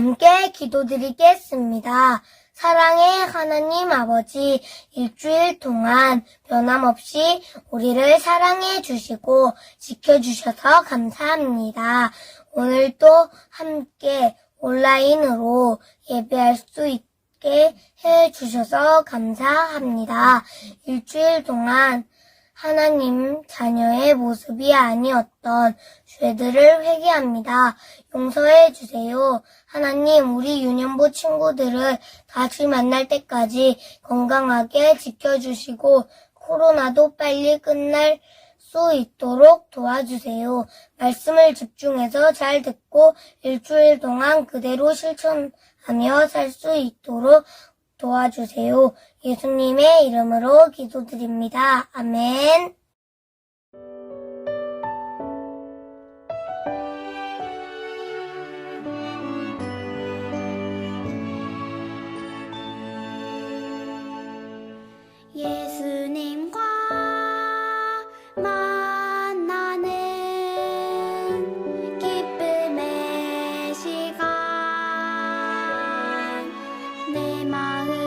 함께 기도드리겠습니다. 사랑의 하나님 아버지, 일주일 동안 변함없이 우리를 사랑해 주시고 지켜주셔서 감사합니다. 오늘도 함께 온라인으로 예배할 수 있게 해 주셔서 감사합니다. 일주일 동안 하나님 자녀의 모습이 아니었던 죄들을 회개합니다. 용서해 주세요. 하나님, 우리 유년부 친구들을 다시 만날 때까지 건강하게 지켜주시고 코로나도 빨리 끝날 수 있도록 도와주세요. 말씀을 집중해서 잘 듣고 일주일 동안 그대로 실천하며 살 수 있도록 도와주세요. 예수님의 이름으로 기도드립니다. 아멘. 내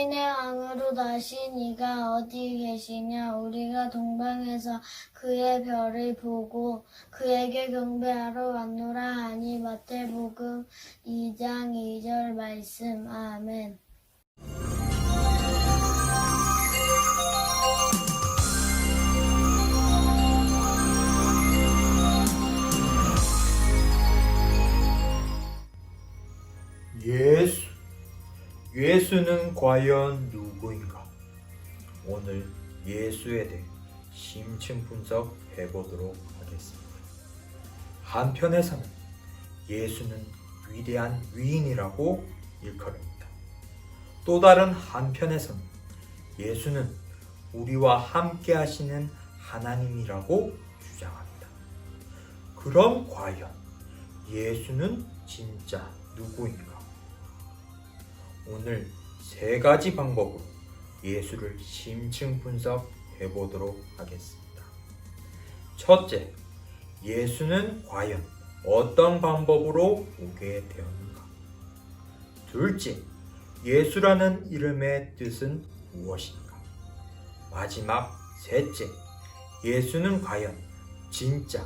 만민의 왕으로 나신 이가 어디 계시냐? 우리가 동방에서 그의 별을 보고 그에게 경배하러 왔노라 하니 마태복음 2장 2절 말씀. 아멘. 예수. 예수는 과연 누구인가? 오늘 예수에 대해 심층 분석해 보도록 하겠습니다. 한편에서는 예수는 위대한 위인이라고 일컬습니다. 또 다른 한편에서는 예수는 우리와 함께 하시는 하나님이라고 주장합니다. 그럼 과연 예수는 진짜 누구인가? 오늘 세 가지 방법으로 예수를 심층 분석해 보도록 하겠습니다. 첫째, 예수는 과연 어떤 방법으로 오게 되었는가? 둘째, 예수라는 이름의 뜻은 무엇인가? 마지막 셋째, 예수는 과연 진짜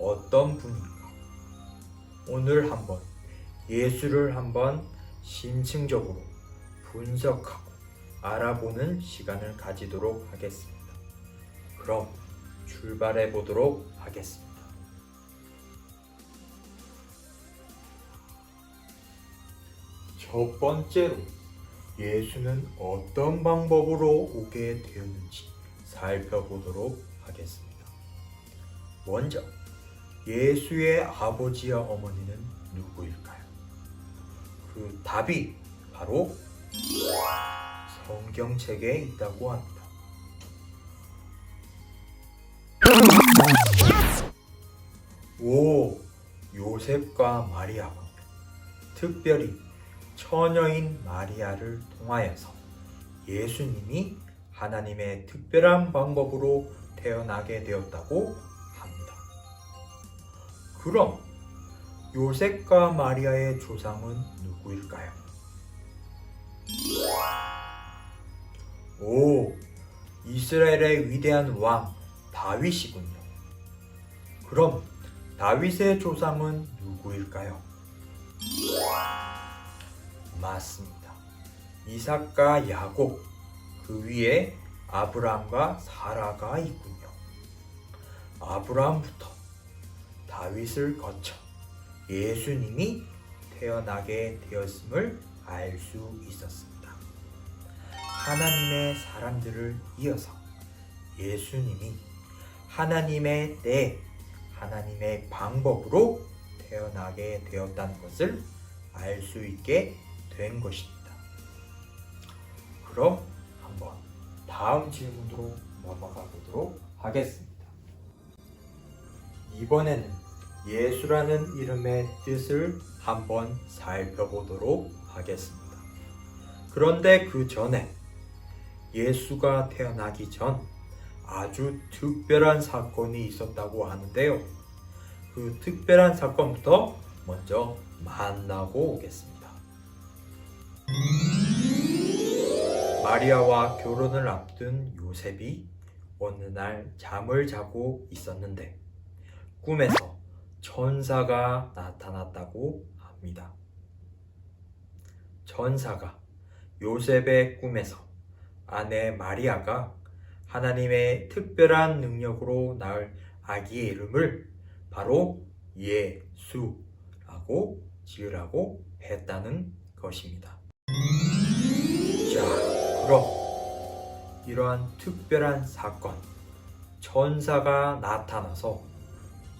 어떤 분인가? 오늘 한번 예수를 한번 심층적으로 분석하고 알아보는 시간을 가지도록 하겠습니다. 그럼 출발해 보도록 하겠습니다. 첫 번째로 예수는 어떤 방법으로 오게 되었는지 살펴보도록 하겠습니다. 먼저 예수의 아버지와 어머니는 답이 바로 성경책에 있다고 합니다. 오, 요셉과 마리아군요. 특별히 처녀인 마리아를 통하여서 예수님이 하나님의 특별한 방법으로 태어나게 되었다고 합니다. 그럼 요셉과 마리아의 조상은 누구일까요? 오, 이스라엘의 위대한 왕 다윗이군요. 그럼 다윗의 조상은 누구일까요? 맞습니다. 이삭과 야곱, 그 위에 아브라함과 사라가 있군요. 아브라함부터 다윗을 거쳐 예수님이 태어나게 되었음을 알 수 있었습니다. 하나님의 사람들을 이어서 예수님이 하나님의 때, 하나님의 방법으로 태어나게 되었다는 것을 알 수 있게 된 것입니다. 그럼 한번 다음 질문으로 넘어가 보도록 하겠습니다. 이번에는 예수라는 이름의 뜻을 한번 살펴보도록 하겠습니다. 그런데 그 전에 예수가 태어나기 전 아주 특별한 사건이 있었다고 하는데요. 그 특별한 사건부터 먼저 만나고 오겠습니다. 마리아와 결혼을 앞둔 요셉이 어느 날 잠을 자고 있었는데 꿈에서 천사가 나타났다고 합니다. 천사가 요셉의 꿈에서 아내 마리아가 하나님의 특별한 능력으로 낳을 아기의 이름을 바로 예수라고 지으라고 했다는 것입니다. 자, 그럼 이러한 특별한 사건, 천사가 나타나서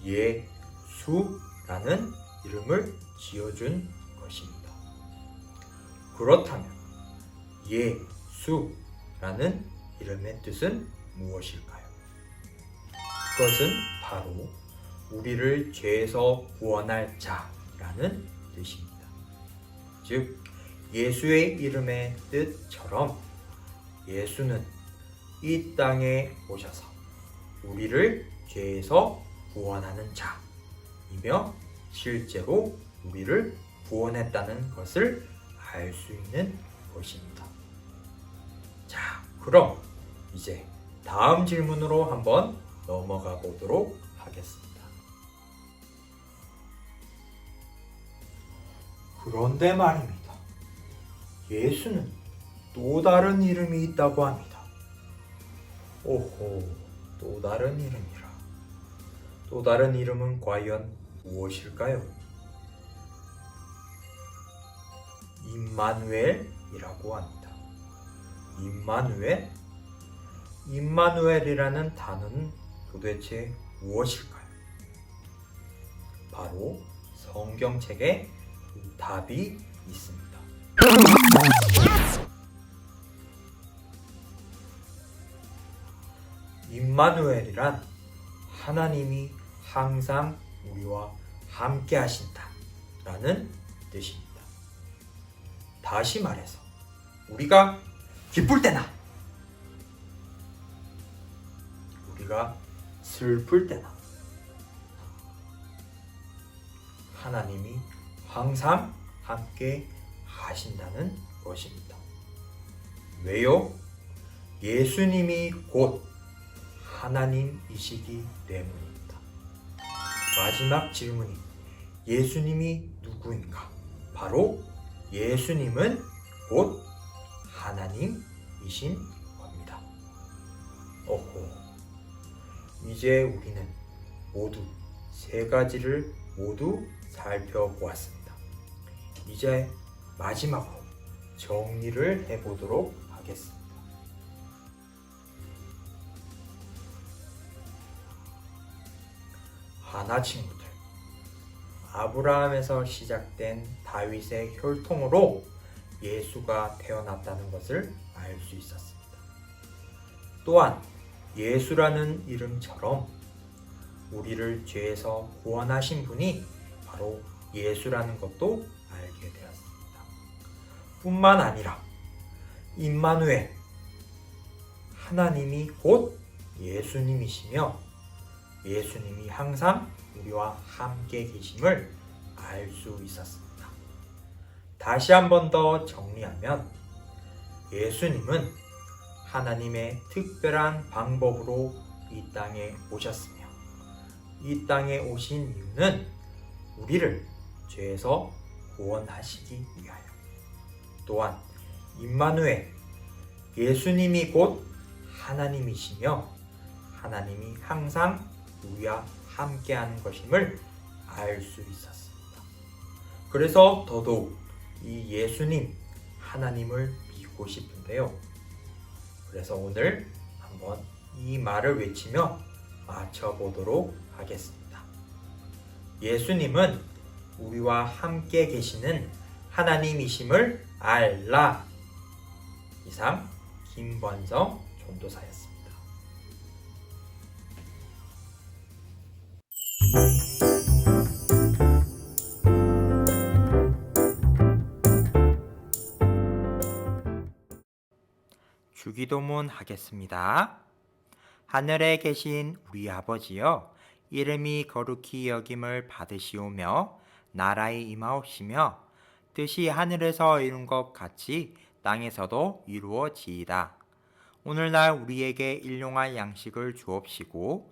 예 수라는 이름을 지어준 것입니다. 그렇다면 예수라는 이름의 뜻은 무엇일까요? 그것은 바로 우리를 죄에서 구원할 자라는 뜻입니다. 즉, 예수의 이름의 뜻처럼 예수는 이 땅에 오셔서 우리를 죄에서 구원하는 자 이며 실제로 우리를 구원했다는 것을 알 수 있는 것입니다. 그럼 이제 다음 질문으로 한번 넘어가 보도록 하겠습니다. 그런데 말입니다. 예수는 또 다른 이름이 있다고 합니다. 오호, 또 다른 이름이라. 또 다른 이름은 과연 무엇일까요? 임마누엘이라고 합니다. 임마누엘? 임마누엘이라는 단어는 도대체 무엇일까요? 바로 성경책에 그 답이 있습니다. 임마누엘이란 하나님이 항상 우리와 함께 하신다 라는 뜻입니다. 다시 말해서 우리가 기쁠 때나 우리가 슬플 때나 하나님이 항상 함께 하신다는 것입니다. 왜요? 예수님이 곧 하나님이시기 때문입니다. 마지막 질문이 예수님이 누구인가? 바로 예수님은 곧 하나님이신 겁니다. 오호. 이제 우리는 모두 세 가지를 모두 살펴보았습니다. 이제 마지막으로 정리를 해보도록 하겠습니다. 하나 친구들. 아브라함에서 시작된 다윗의 혈통으로 예수가 태어났다는 것을 알 수 있었습니다. 또한 예수라는 이름처럼 우리를 죄에서 구원하신 분이 바로 예수라는 것도 알게 되었습니다. 뿐만 아니라 임마누엘 하나님이 곧 예수님이시며 예수님이 항상 우리와 함께 계심을 알 수 있었습니다. 다시 한 번 더 정리하면 예수님은 하나님의 특별한 방법으로 이 땅에 오셨으며 이 땅에 오신 이유는 우리를 죄에서 구원하시기 위하여 또한 임마누엘 예수님이 곧 하나님이시며 하나님이 항상 우리와 함께하는 것임을 알 수 있었습니다. 그래서 더더욱 이 예수님 하나님을 믿고 싶은데요. 그래서 오늘 한번 이 말을 외치며 맞춰보도록 하겠습니다. 예수님은 우리와 함께 계시는 하나님이심을 알라. 이상 김권성 전도사였습니다. 주기도문 하겠습니다. 하늘에 계신 우리 아버지여 이름이 거룩히 여김을 받으시오며 나라의 임하옵시며 뜻이 하늘에서 이룬 것 같이 땅에서도 이루어지이다. 오늘날 우리에게 일용할 양식을 주옵시고